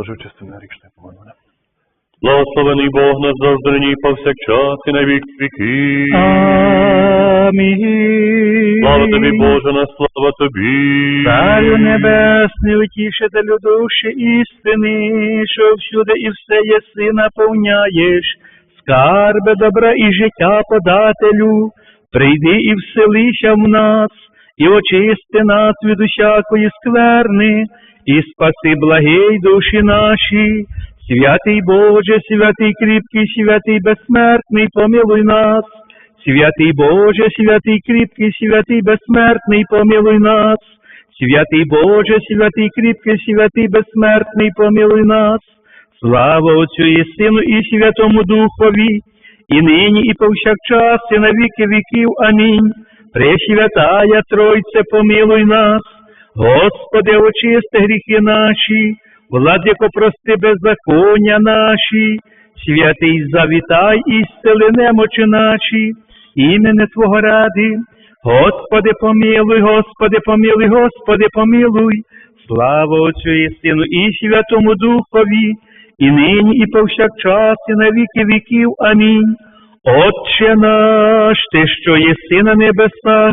Боже, чисти на річне помилуй. Благословений Бог нас завжди повсякчас і на вік віки. Амінь. Слава тобі, Боже, на слава тобі. Царю небесний, утішителю душі істини, що всюди і все єси наповняєш, скарби добра і життя подателю, прийди і вселися в нас, і очисти нас від усякої скверни, і спаси благий душі наші. Святий Боже, святий кріпкий, святий безсмертний, помилуй нас. Святий Боже, святий кріпкий, святий безсмертний, помилуй нас. Святий Боже, святий кріпкий, святий безсмертний, помилуй нас. Слава Отцю і Сину, і Святому Духові, і нині, і повсякчас, і на віки віків. Амінь. Пресвятая Тройце, помилуй нас. Господи, очисти гріхи наші, владико, прости беззаконня наші, святий завітай і зцели немочі наші, імени Твого ради. Господи, помилуй, Господи, помилуй, Господи, помилуй. Слава Отцю і Сину, і Святому Духові, і нині, і повсякчас, і на віки віків. Амінь. Отче наш, Ти, що єси на небесах,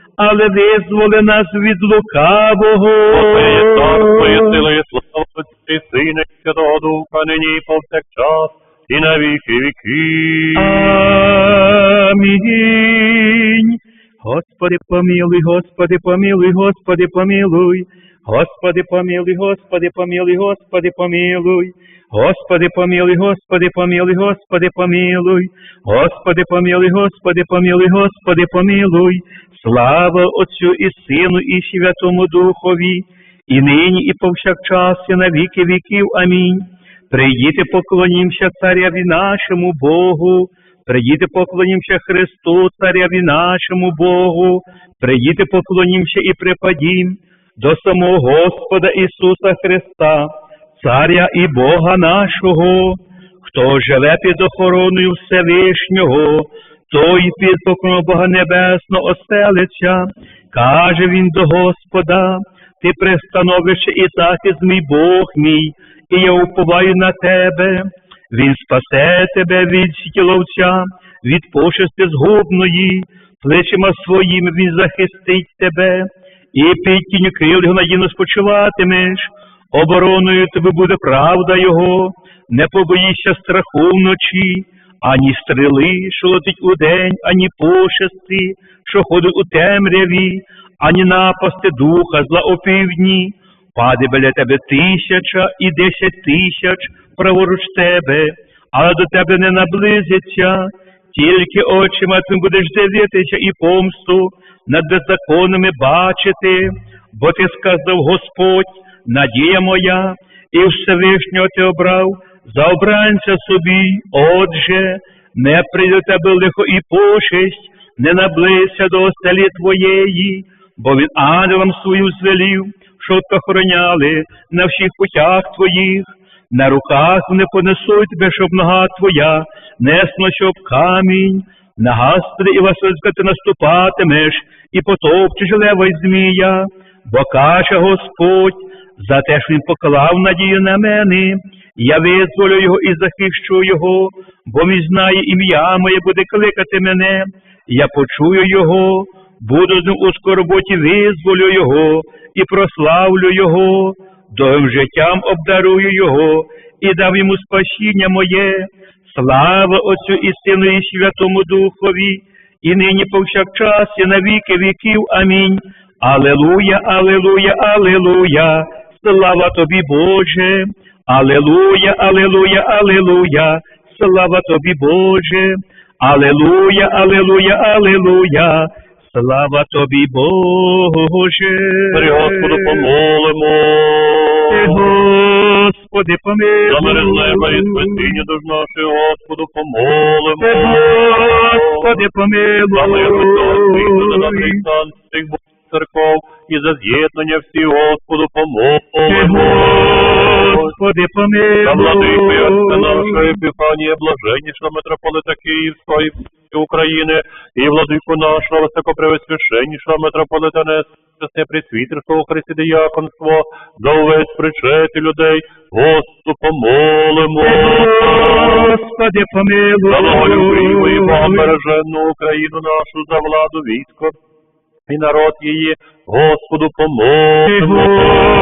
але визволи нас від лукавого. І слава і Сина, і Святого Духа, нині повсякчас, і на віки віки. Амінь. Господи, помилуй, Господи, помилуй, Господи, помилуй. Господи, помилуй, Господи, помилуй, Господи, помилуй. Господи, помилуй, Господи, помилуй, Господи, помилуй. Господи, помилуй, Господи, помилуй, Господи, помилуй. Слава Отцю і Сину, і Святому Духові, і нині, і повсякчас, і на віки віків. Амінь. Прийдіте, поклонімся царяві нашому Богу. Прийдіте, поклонімся Христу, царяві нашому Богу. Прийдіте, поклонімся і припадім до самого Господа Ісуса Христа, Царя і Бога нашого, хто живе під охороною Всевишнього, той під покровом Бога Небесного оселиться, каже він до Господа, ти пристановище і захист мій Бог мій, і я уповаю на тебе. Він спасе тебе від сітіловця, від пошести згубної, плечима своїми він захистить тебе, і під тінь крил його надійно спочиватимеш, обороною тобі буде правда Його, не побоїшся страху вночі, ані стріли, що летить удень, ані пошести, що ходить у темряві, ані напасти духа зла о півдні. Паде біля тебе тисяча і десять тисяч праворуч тебе, але до тебе не наблизиться, тільки очима ти будеш дивитися і помсту над беззаконними бачити, бо ти сказав Господь, надія моя, і Всевишнього ти обрав за обранця собі, отже, не прийде тебе лихо і пошесть, не наблизься до оселі твоєї, бо він ангелам свою звелів, що охороняли на всіх путях твоїх, на руках не понесуть тебе, щоб нога твоя, несно, щоб камінь, на гастри і Васильська ти наступатимеш, і потопчеш лева змія, бо каже Господь, за те, що він поклав надію на мене, я визволю його і захищу його, бо він знає ім'я моє буде кликати мене, я почую його, буду з ним у скорботі, визволю його і прославлю його, довгим життям обдарую його і дав йому спасіння моє. Слава Отцю і Сину, і Святому Духові, і нині повсякчас, і на віки віків. Амінь. Алелуя, алелуя, алелуя, слава тобі, Боже. Алелуя, алелуя, алелуя, слава тобі, Боже. Алелуя, алелуя, алелуя, слава тобі, Боже. При Господу помолимо. Господи, помилуй. За мире неба і спасіння душ наших, Господу помолимо. Господи, помилуй. За мир усього світу, за помилуй. стан всіх церков і за з'єднання всіх Господу помолимо. Господи, За владикою Отця помилуй. нашої Епіфанія, блаженнішого митрополита Київського і України, і владику нашого високопревосвященнішого митрополита Несчасне присвітерство Христі Діяконство, за увесь причети людей, Господу помолимо. Господи, помилуй. За благолюбиву і богобереженну Україну нашу, за владу військо і народ її, Господу помолимо.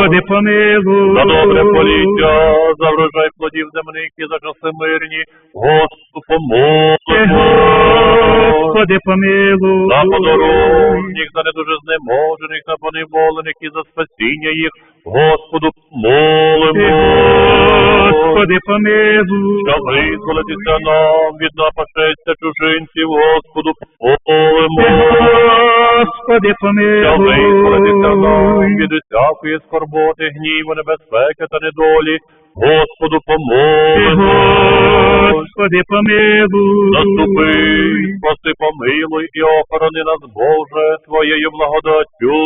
Господи, помилуй. За добре поліття, за врожай плодів земних і за часи мирні, Господу помилуй. Господи, помилуй. За подорожніх, за недуже знеможених, за поневолених і за спасіння їх, Господу Ти, помолимо. Господи, помилуй. Щоб визволитися нам від напашеться чужинців, Господу помолимо. Господи, помилуй. Щоб визволитися нам від усякої скорботи, гніву, небезпеки та недолі, Господу помолимо. Господи, помилуй. Заступи, спаси, помилуй і охорони нас, Боже, Твоєю благодаттю.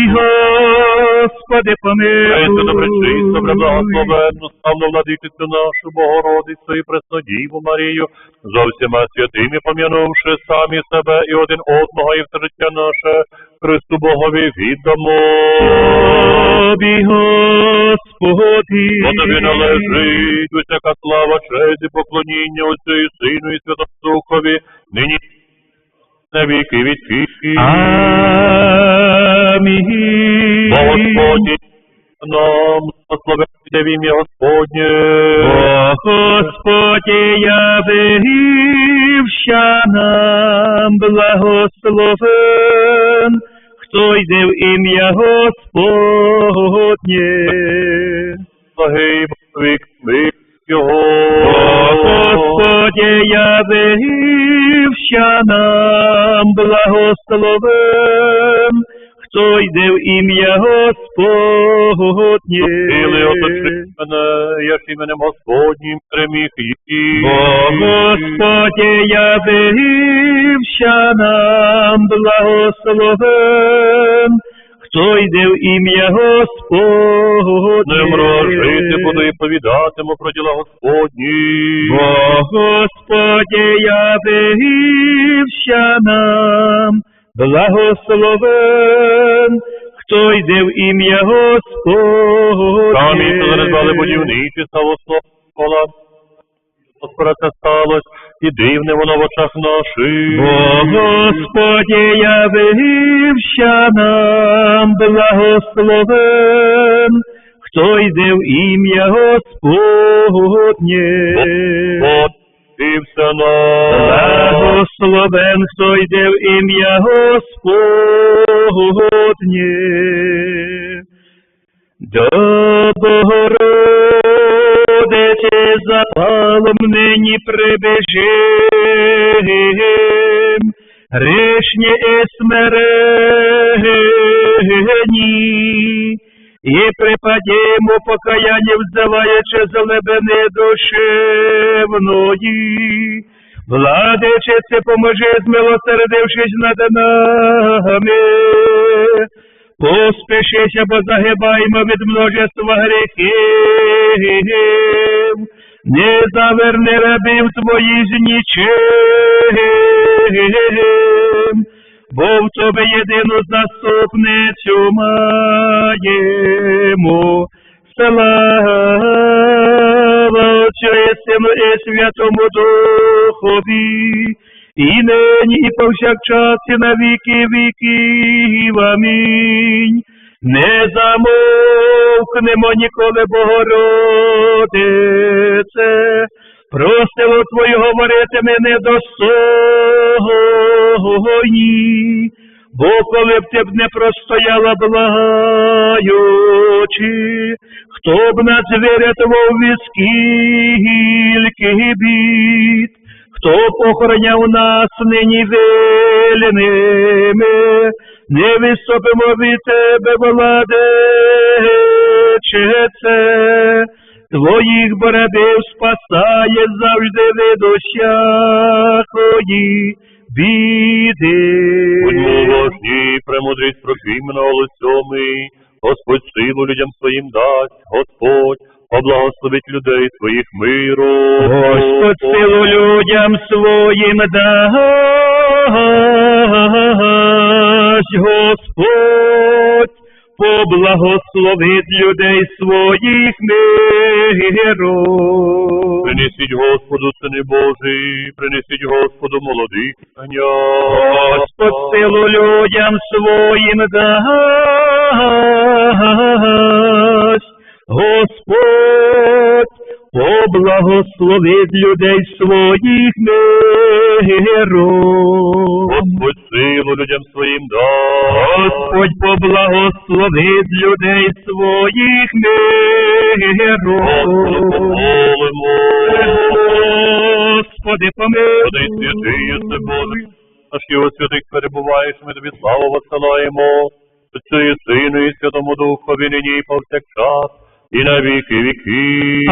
І Господи, Пресвяту, добречисту, помилуй. преблагословенну, славну владичицю нашу, Богородицю і Преснодіву Марію, за всіма святими пом'янувши самі себе і один одного, і все життя наше, Христу Богові віддамо. Тобі, Господи. Бо тобі належить усяка слава, честь і поклоніння Отцю і Сину і Святому Духові, нині на віки віки. Амінь. Бо Господь нам благословення в ім'я Господнє. О, Господи, явився нам благословен, хто йде в ім'я Господнє. Благий мир його. Господи, явився нам благословен, хто йде в ім'я Господнє. Сили оточи мене, я ж іменем Господнім переміг. О, Господи, явився нам благословен, хто йде в ім'я Господнє. Не мрожити буду і повідатиму про діла Господні. О, Господи, явився нам благословен, хто йде в ім'я Господнє. Там і занедбали будівничі славословила. Скоро це сталось, і дивне воно в очах наших. О, Господи, явився нам благословен, хто йде в ім'я Господнє. І все нам. Благословен, хто йде в ім'я Господнє. До Богородиці запалом нині прибежим, грішні і смирені, і припадімо покаяння взиваючи з глибини душевної. Владичице, поможи, змилосердившись над нами. Поспішися, бо загибаємо від множества гріхів. Не заверни рабів з нічим, бо в тобі єдину заступницю маємо. Слава Отцю і Сину і Святому Духові, і нині, і повсякчас, і на віки віків. Амінь. Не замовкнемо ніколи, Богородице, просило Твою говорити ми недостойні, бо коли б ти б не простояла благаючи, хто б нас вирятував від скільки бід, хто похороняв нас нині вільними, не виступимо від тебе, владичице, твоїх барабів спасає завжди від усякої біди. Будьмо уважні, премудрість прокимна лицьоми, Господь силу людям своїм дасть, Господь поблагословить людей своїх миром. Господь силу людям своїм дасть, Господь поблагословить людей своїх миром. Принесіть Господу, сини Божий, принесіть Господу молодих коня. Господь силу людям своїм дасть, Господь поблагословить людей своїх миром. Господь силу людям своїм дасть. Господь поблагословить людей своїх миром. Господи, помилуй. Подай святий єси Боже, наш його святих перебуваєш, ми тобі славу воссилаємо. Отцю і Сину і Святому Духові нині і повсякчас, і на віки віки.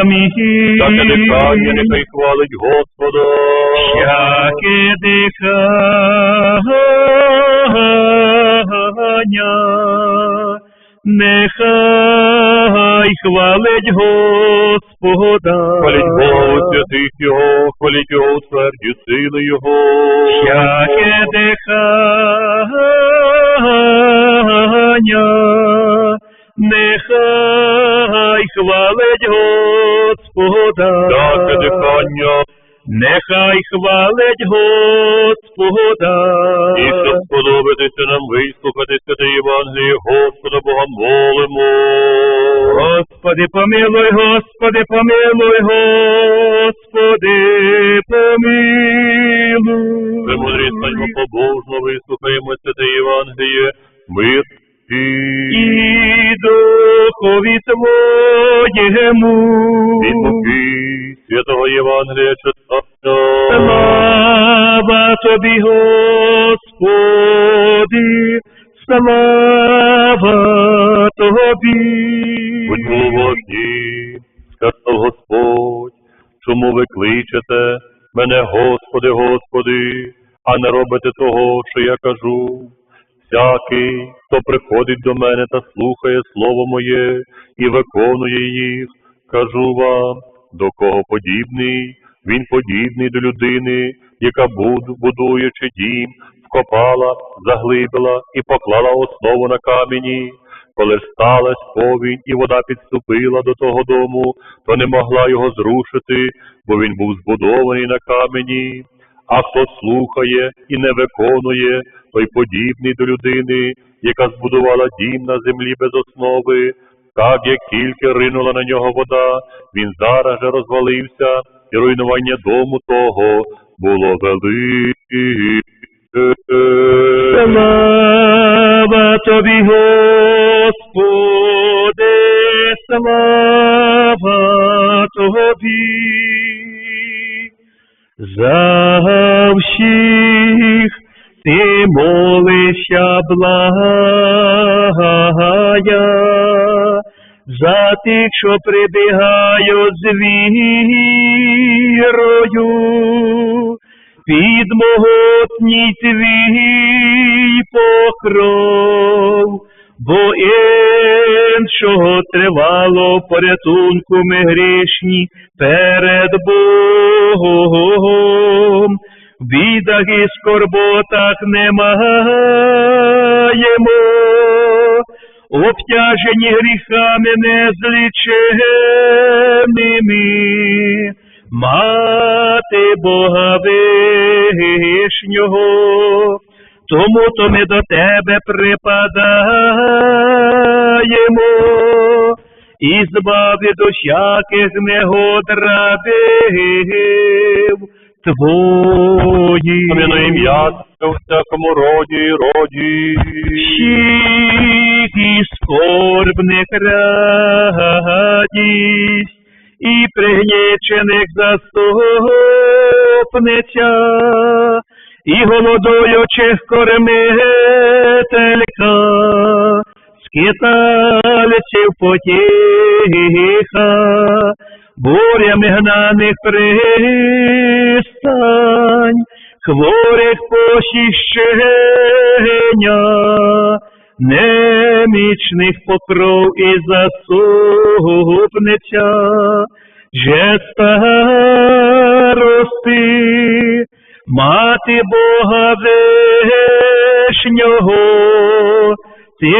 Амінь. Таке дихання нехай хвалить Господа. Всяке дихання, нехай хвалить Господа. Хваліть Бога святих Його, хваліть Його у тверді сили Його. Всяке дихання, нехай хвалить Господа. Таке дихання, Нехай хвалить Господа. і щоб сподобатися нам вислухати святе Євангеліє Господа Бога молимо. Господи, помилуй, Господи, помилуй, Господи, помилуй. Премудрість станьмо побожно, вислухаємо святе Євангеліє, духові Твоєму. від Луки, святого Євангелія читання. Слава Тобі, Господи, слава Тобі. Будьмо уважні, сказав Господь, чому ви кличете мене, Господи, Господи, а не робите того, що я кажу. Всякий, хто приходить до мене та слухає слово моє і виконує їх, кажу вам, до кого подібний, він подібний до людини, яка буд- будуючи дім, вкопала, заглибила і поклала основу на камені. Коли сталась повінь і вода підступила до того дому, то не могла його зрушити, бо він був збудований на камені. А хто слухає і не виконує, той подібний до людини, яка збудувала дім на землі без основи. Так як тільки ринула на нього вода, він зараз же розвалився, і руйнування дому того було велике. Слава Тобі, Господи, слава Тобі. За всіх ти молишся благая, за тих, що прибігають з вірою, під могутній твій покров, бо іншого тривало порятунку ми грішні перед Богом. Бідах і скорботах не маємо, обтяжені гріхами незліченими, мати Бога вишнього, тому то ми до тебе припадаємо, і збав від усяких негод рабів твоїх. Поміну ім'я у всякому роді і роді. Всіх і скорбних радість, і пригнічених заступниця, і голодуючих кормителька, скитальців потіха, бурями гнаних пристані, хворих похищення, немічних покров і заступниця, же старости, мати Бога вишнього, ти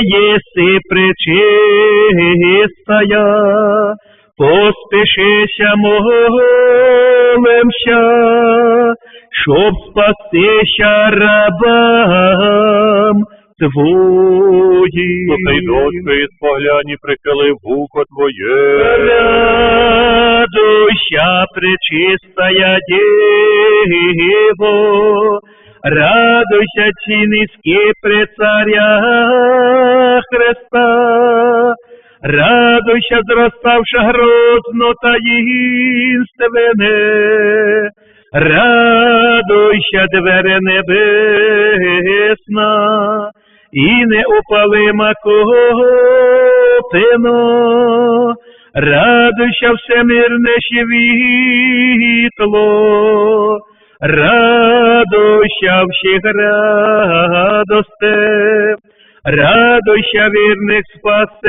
єси пречистая, поспішися молимся, щоб спастися рабам твоїм. Слухай, дочко, і споглянь, і прихили вухо твоє. Радуйся, пречистая Дево, радуйся, ці низькі при царя Христа, радуйся, зроставши грозно таїнственне, радуйся, двері небесна, і неопалима котино, радуйся всемирне світло, радуйся всіх радосте, радуйся вірних спасення,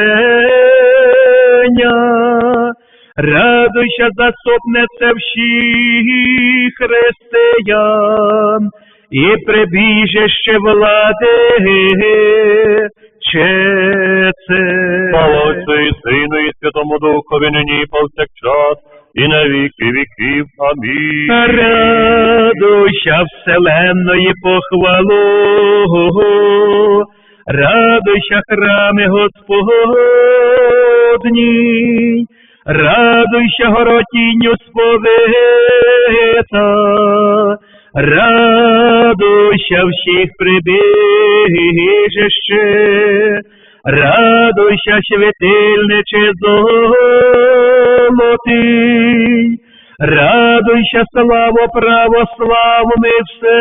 радуйся заступнице всіх християн, і прибіжище влади. Слава Отцю і Сину, і Святому Духові, нині і повсякчас, і на віки віків. Амінь. Радуйся вселенної похвалу, радуйся храми Господні, радуйся горотінню сповита, радуйся всіх прибіжище, радуйся світильниче золотий, радуйся, слава православний все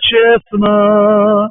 чесна,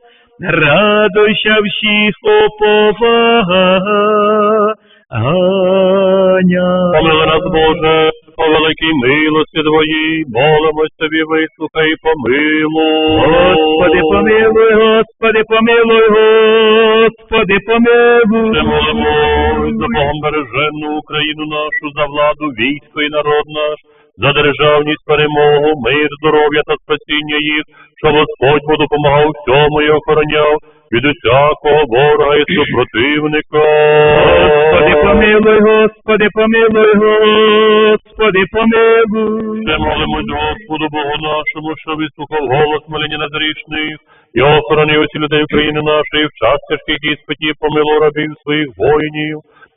радуйся всіх оповання. Помили нас, Боже, по великій милості Твоїй, молимось тобі, вислухай і помилуй. Господи, помилуй, Господи, помилуй, Господи, Ще помилуй. молимось за Богом береженну Україну нашу, за владу, військо і народ наш, за державність, перемогу, мир, здоров'я та спасіння їх, щоб Господь Бо допомагав всьому і охороняв від усякого ворога і супротивника. Господи, помилуй, Господи, помилуй, Господи, помилуй. Ще молимось Господу Богу нашому, що вислухав голос моління незрішних, і охоронив усі людей України нашої в час тяжких іспитів, помилуй рабів своїх воїнів,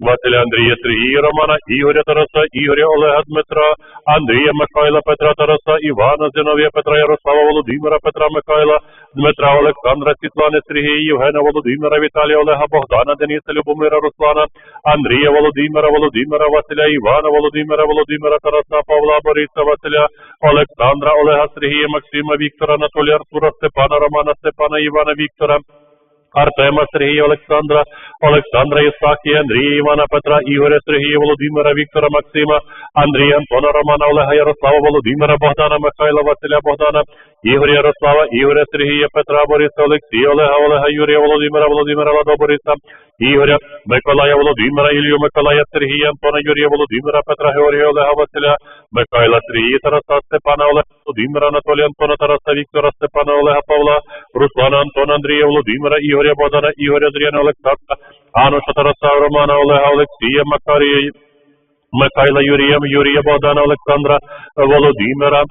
Василя, Андрія, Сергія, Романа, Ігоря, Тараса, Ігоря, Олега, Дмитра, Андрія, Михайла, Петра, Тараса, Івана, Зиновія, Петра, Ярослава, Володимира, Петра, Михайла, Дмитра, Олександра, Світлани, Сергія, Євгена, Володимира, Віталія, Олега, Богдана, Дениса, Любомира, Руслана, Андрія, Володимира, Володимира, Василя, Івана, Володимира, Володимира, Тараса, Павла, Бориса, Василя, Олександра, Олега, Сергія, Максима, Віктора, Анатолія, Артура, Степана, Романа, Степана, Івана, Віктора, Артема, Сергія, Олександра, Олександра, Ісахія, Андрія, Івана, Петра, Ігоря, Сергія, Володимира, Віктора, Максима, Андрія, Антона, Романа, Олега, Ярослава, Володимира, Богдана, Михайла, Василя, Богдана, Ігоря Ярослава, Ігоря Сергія, Петра, Бориса, Олексія, Олега, Олега, Юрія, Володимира, Володимира, Ладо, Бориса, Ігоря, Миколая, Володимира, Ілью, Миколая, Сергія, Антона, Юрія, Володимира, Петра, Георгія, Олега, Василя, Михайла, Сергія, Тараса, Степана, Олега, Володимира, Анатолія, Антона, Тараса, Віктора, Степана, Олега, Павла, Руслана, Антона, Андрія, Володимира, Ігоря, Богдана, Ігоря, Андріяна, Олександра, Ануша, Тараса, Романа, Олега, Олексія, Макарія, Михайла Юрія, Юрія Богдана, Олександра, Володимира,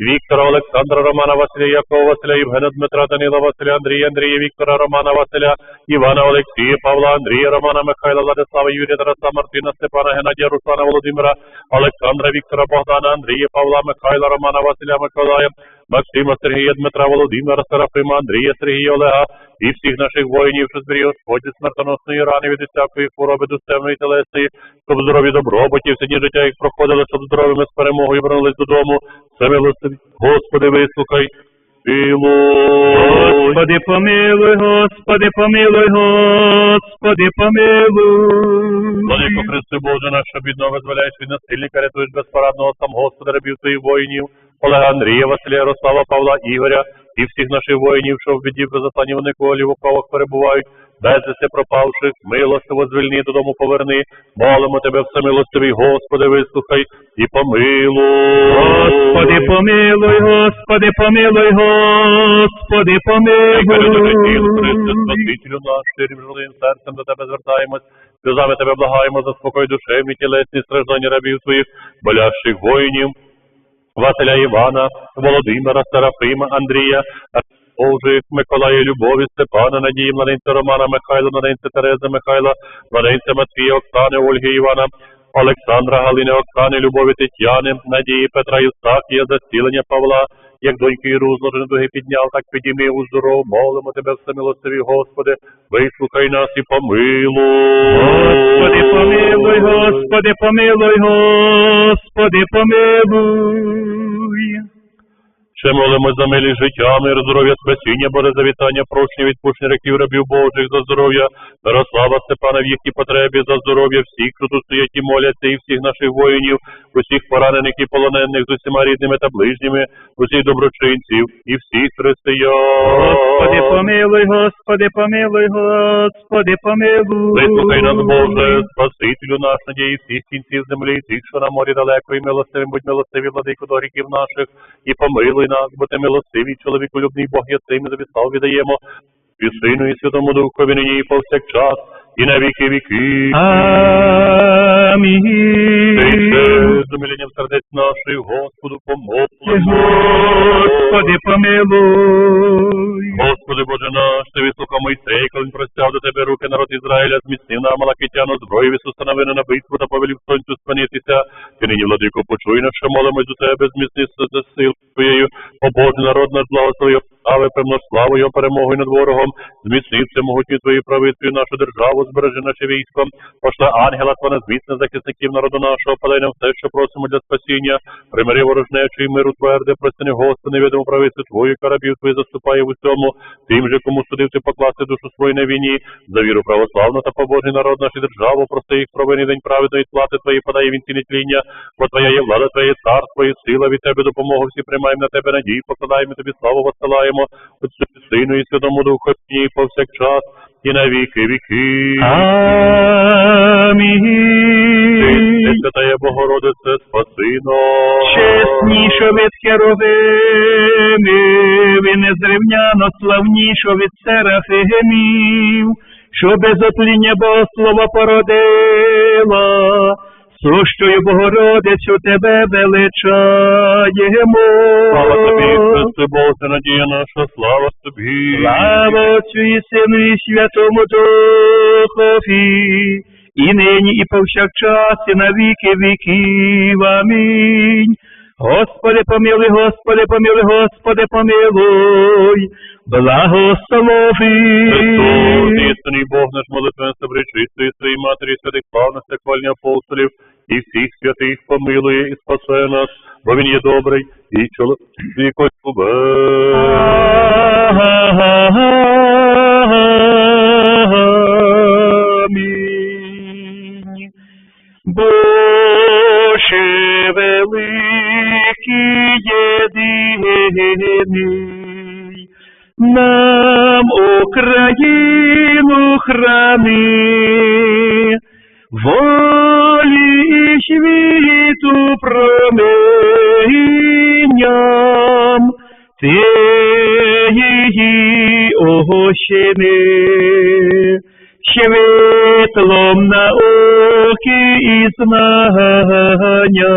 Віктора, Олександра, Романа, Василя, Якова, Василя, Євгена, Дмитра, Данила, Василя, Андрія, Андрія, Віктора, Романа, Василя, Івана, Олексія, Павла, Андрія, Романа, Михайла, Владислава, Юрія, Тараса, Мартина, Степана, Геннадія, Руслана, Володимира, Олександра, Віктора, Богдана, Андрія, Павла, Михайла, Романа, Василя, Миколая, Максима, Сергія, Дмитра, Володимира, Серафима, Андрія, Сергія, Олега і всіх наших воїнів, що зберіг Господь смертоносної рани від усякої хвороби душевної телесної, щоб здорові добробуті, всі дні життя їх проходили, щоб здоровими з перемогою вернулись додому. Все милостиві. Господи, вислухай. Господи, помилуй, Господи, помилуй, Господи, помилуй. Владико Христи Боже наш, щоб відно визволяєш від насильника, рятуєш безпорадного сам Господа рабів твоїх воїнів, Олега Андрія, Василя, Ярослава, Павла, Ігоря і всіх наших воїнів, що в біді при застані вони колі в оковах перебувають, безвісти пропавших, милостиво звільни додому поверни, молимо тебе, всемилостивий, Господи, вислухай і помилуй. Господи, помилуй, Господи, помилуй, Господи, помилуй. Спасителю наш, щирим жодним серцем до тебе звертаємось, сльозами тебе благаємо за спокій душевні, тілесні страждання рабів твоїх, болящих воїнів, Василя Івана, Володимира, Серафима, Андрія, Божих, Миколая, Любові, Степана, Надії, младенця Романа, Михайла, младенця Терези, Михайла, младенця Матвія, Оксани, Ольги, Івана, Олександра, Галини, Оксани, Любові, Тетяни, Надії, Петра, Євстахія, застілення Павла, як доньки Іру зложені дуги підняв, так підійми у здоров, молимо тебе, всемилостиві, Господи, вислухай нас і помилуй. Господи, помилуй, Господи, помилуй, Господи, помилуй. Ще молимо за милість життя, мир, здоров'я, спасіння, Боже, завітання, прощення, відпущення реків рабів Божих за здоров'я, Мирослава Степана в їхній потребі за здоров'я всіх, хто тут стоять і моляться, і всіх наших воїнів, усіх поранених і полонених з усіма рідними та ближніми, усіх доброчинців і всіх християн. Господи, помилуй, Господи, помилуй, Господи, помилуй. Вислухай нас, Боже, Спасителю наш, надії всіх кінців землі, тих, що на морі далеко, і милостивим, будь милостиві, владико до гріхів наших, і помилуй нас, бо ти милостивий, чоловіколюбний Бог є цим, тобі віддаємо, і Сину, і Святому Духові, нині і повсякчас, і на віки віки. Амінь. з умиленням сердець наших, Господу помолимо. Господи, помилуй. Господи Боже наш, ти вислухав Мойсей, коли він простяв до тебе руки народ Ізраїля, зміцнив на Малакитяну зброю, Ісуса новини на битву та повелів сонцю спинитися. Ти нині, владико, почуй що молимось до тебе, зміцни за сил твоєю. О Боже, народ наш благослови, слави, певно, славу його перемогою над ворогом. Зміцни все могутні твої правицею нашу державу, збережи наше військо. Пошли ангела, твого зміцни захисників народу нашого, подай нам все, що просимо для спасіння. Примири ворожнечу і миру тверде, простини Господи, невідому правицю твою, карабів твої заступає в усьому. Тим же, кому судив ти покласти душу свою на війні, за віру православну та побожний народ наш і державу, прости їх провини день праведної плати твої, подає він ці нетління, бо твоя є влада, твоє царство і сила від тебе допомогу всі приймаємо на тебе надію, покладаємо тобі славу, восилаємо, Отцю, Сину і Святому Духу, і повсякчас, і на віки віки. Амінь. Ти, Святая Богородице, спаси нас. Чеснішо від херовимів і незрівняно славнішо від серафимів, що без отління Богослова породила, сущою Богородицю тебе величаємо. Слава тобі, Христе Боже, надія наша, слава тобі. Слава Отцю і Сину і Святому Духові, і нині, і повсякчас, і на віки віків. Амінь. Господи, помилуй, Господи, помилуй, Господи, помилуй, благослови. Христос, істинний Бог наш молитвен собречистої своїй матері, святих славних та хвальні апостолів, і всіх святих помилує і спасе нас, бо він є добрий і чоловікось Великий єдиний, Україну храни, волі і світу промінням, ти її огощини, світлом науки і знання,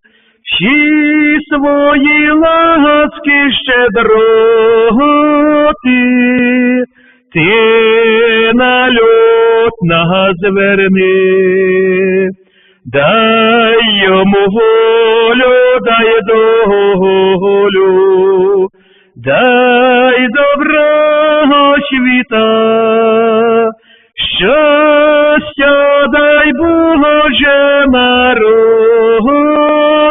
всі свої ласки щедроти, ти на льот нас зверни, дай йому волю, дай долю, дай доброго світа, щастя дай Боже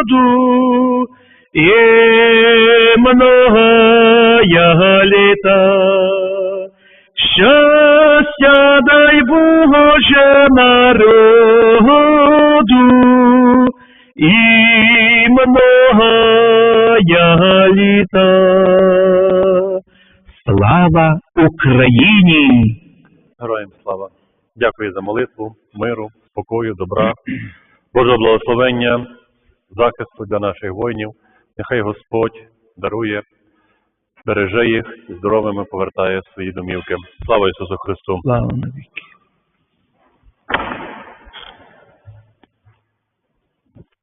народу, і многая літа. Щастя дай Боже народу, і многая літа. Слава Україні! Героям слава. Дякую за молитву, миру, спокою, добра, Божого благословення, захисту для наших воїнів. Нехай Господь дарує, береже їх і здоровими повертає свої домівки. Слава Ісусу Христу! Слава навіки!